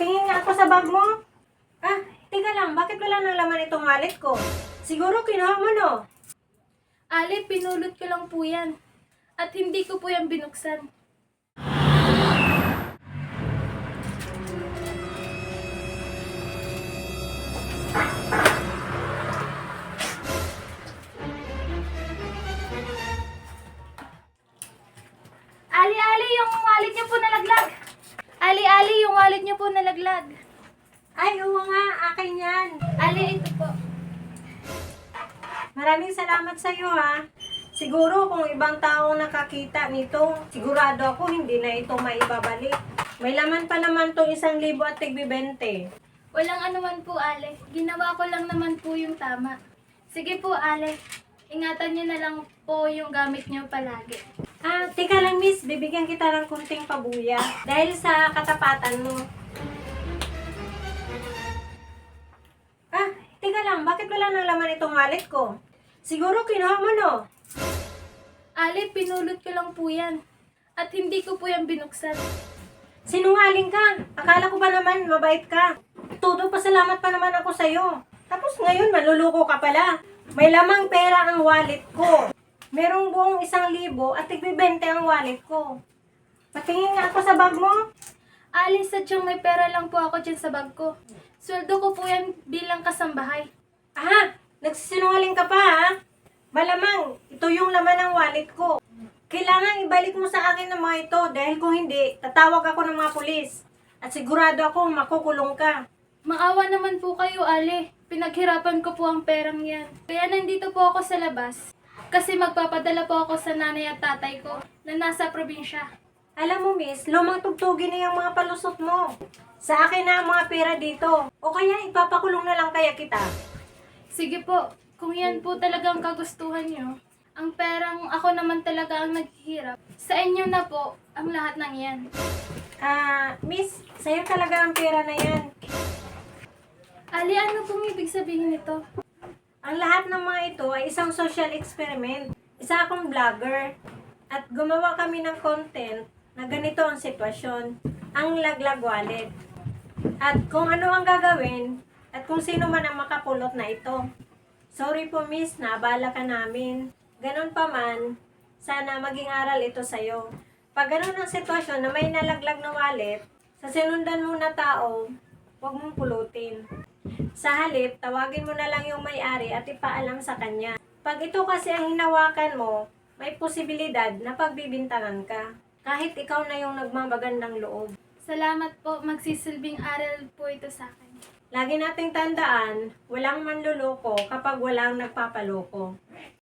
Patingin nga ako sa bag mo. Ah, tika lang, bakit wala nang laman itong wallet ko? Siguro kinuha mo no? Ali, pinulot ko lang po yan. At hindi ko po yan binuksan. Ali, Ali, yung wallet niyo po nalaglag. Wallet niyo po nalaglag. Ay, oo nga, akin yan. Ali, ito po. Maraming salamat sa iyo ha. Siguro kung ibang tao nakakita nito, sigurado ako hindi na ito maibabalik. May laman pa naman tong isang libo at tigbibente. Walang anuman po, Ale. Ginawa ko lang naman po yung tama. Sige po, Ale. Ingatan niyo na lang po yung gamit niyo palagi. Ah, tika lang miss, bibigyan kita ng kunting pabuya. Dahil sa katapatan mo. Ah, tika lang, bakit wala nang laman itong wallet ko? Siguro kinuha mo no? Ale, pinulot ko lang po yan. At hindi ko po yan binuksan. Sinungaling ka. Akala ko ba naman mabait ka? Todo pasalamat pa naman ako sa'yo. Tapos ngayon manluluko ka pala. May lamang pera ang wallet ko. Merong buong isang libo at tigbibente ang wallet ko. Patingin nga ako sa bag mo. Ale, sadyang may pera lang po ako dyan sa bag ko. Sweldo ko po yan bilang kasambahay. Ah, nagsisinungaling ka pa ha? Malamang, ito yung laman ng wallet ko. Kailangan ibalik mo sa akin ng mga ito dahil kung hindi, tatawag ako ng mga pulis. At sigurado ako makukulong ka. Maawa naman po kayo, Ale. Pinaghirapan ko po ang perang yan. Kaya nandito po ako sa labas. Kasi magpapadala po ako sa nanay at tatay ko na nasa probinsya. Alam mo, miss, lumang tugtugin na yung mga palusot mo. Sa akin na ang mga pera dito. O kaya ipapakulong na lang kaya kita. Sige po, kung yan po talagang kagustuhan nyo, ang perang ako naman talaga ang naghihirap. Sa inyo na po ang lahat ng yan. Ah, miss, sa'yo talaga ang pera na yan. Ali, ano pong ibig sabihin nito? Ang lahat ng mga ito ay isang social experiment. Isa akong vlogger. At gumawa kami ng content na ganito ang sitwasyon. Ang laglag wallet. At kung ano ang gagawin, at kung sino man ang makapulot na ito. Sorry po miss, naabala ka namin. Ganon pa man, sana maging aral ito sa'yo. Pag ganon ang sitwasyon na may nalaglag na wallet, sa sinundan mo na tao, huwag mong pulutin. Sa halip, tawagin mo na lang yung may-ari at ipaalam sa kanya. Pag ito kasi ang hinawakan mo, may posibilidad na pagbibintangan ka. Kahit ikaw na yung nagmamagandang loob. Salamat po, magsisilbing aral po ito sa akin. Lagi nating tandaan, walang manluloko kapag walang nagpapaloko.